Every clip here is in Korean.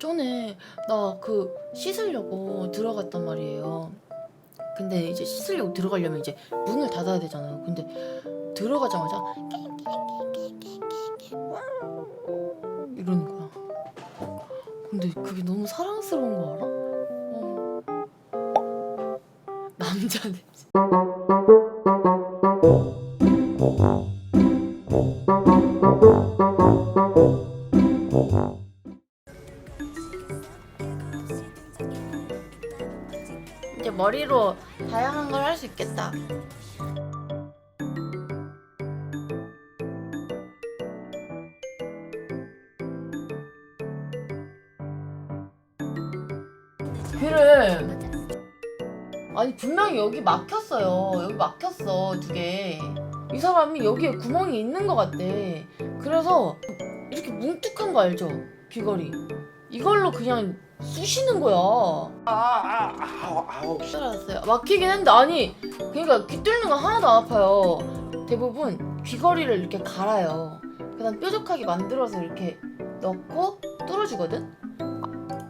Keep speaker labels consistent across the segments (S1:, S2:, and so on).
S1: 전에 나 그 씻으려고 들어갔단 말이에요. 근데 이제 씻으려고 들어가려면 이제 문을 닫아야 되잖아요. 근데 들어가자마자 이러는 거야. 근데 그게 너무 사랑스러운 거 알아? 어. 남자 냄새. 이제 머리로 다양한 걸 할 수 있겠다. 귀를 아니 분명히 여기 막혔어요. 여기 막혔어 두 개. 이 사람이 여기에 구멍이 있는 것 같대. 그래서 이렇게 뭉툭한 거 알죠? 귀걸이. 이걸로 그냥 쑤시는 거야.
S2: 아, 아우 아우
S1: 알았어요. 막히긴 했는데 아니 그러니까 귀 뚫는 거 하나도 안 아파요. 대부분 귀걸이를 이렇게 갈아요. 그다음 뾰족하게 만들어서 이렇게 넣고 뚫어주거든.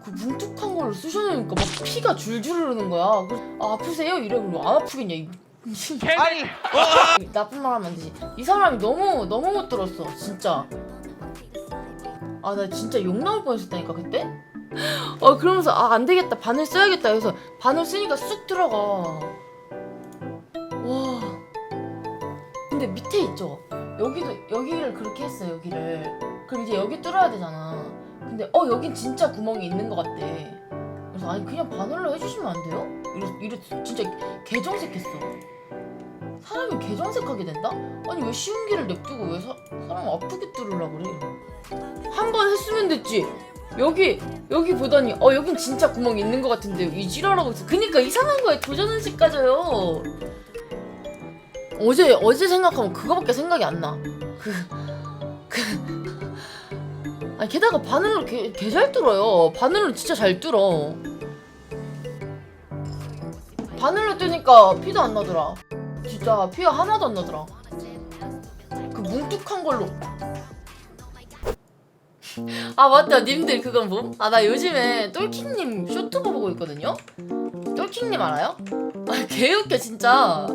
S1: 그 뭉툭한 걸로 쑤셔놓으니까 막 피가 줄줄 흐르는 거야. 그래서 아, 아프세요? 이래 그러면 안 아프겠냐? 이 미친.
S2: 아니
S1: 나쁜 말 하면 안 되지. 이 사람이 너무 너무 못 들었어. 진짜. 아 나 진짜 욕 나올 뻔했었다니까 그때. 어 그러면서 아 안 되겠다 바늘 써야겠다 해서 바늘 쓰니까 쑥 들어가. 와. 근데 밑에 있죠. 여기도 여기를 그렇게 했어 여기를. 그럼 이제 여기 뚫어야 되잖아. 근데 어 여긴 진짜 구멍이 있는 것 같대. 그래서 아니 그냥 바늘로 해주시면 안 돼요? 이래 이래 진짜 개정색했어. 사람이 개정색하게 된다? 아니 왜 쉬운 길을 냅두고 왜 사, 사람 아프게 뚫으려 그래? 한 번 했으면 됐지. 여기 여기 보더니 어 여긴 진짜 구멍 있는 것 같은데 이 지랄하고 있어. 그니까 이상한 거에 도전의식 가져요. 어제 어제 생각하면 그거밖에 생각이 안 나. 그 그. 아니 게다가 바늘로 개잘 뚫어요. 바늘로 진짜 잘 뚫어. 바늘로 뚫니까 피도 안 나더라. 진짜 피가 하나도 안 나더라. 그 뭉툭한 걸로. 아 맞다 님들 그건 뭐? 아 나 요즘에 똘킹님 쇼트버 보고 있거든요. 똘킹님 알아요? 아 개웃겨 진짜.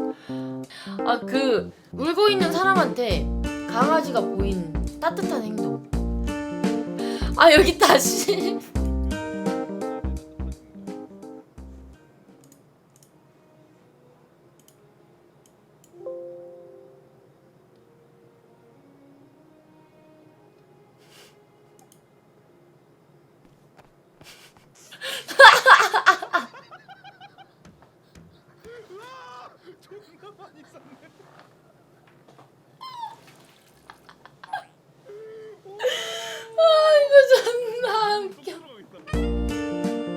S1: 아 그 울고 있는 사람한테 강아지가 보인 따뜻한 행동. 아 여기 다시. 아 이거 존나 웃겨.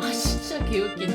S1: 아 진짜 개웃긴데.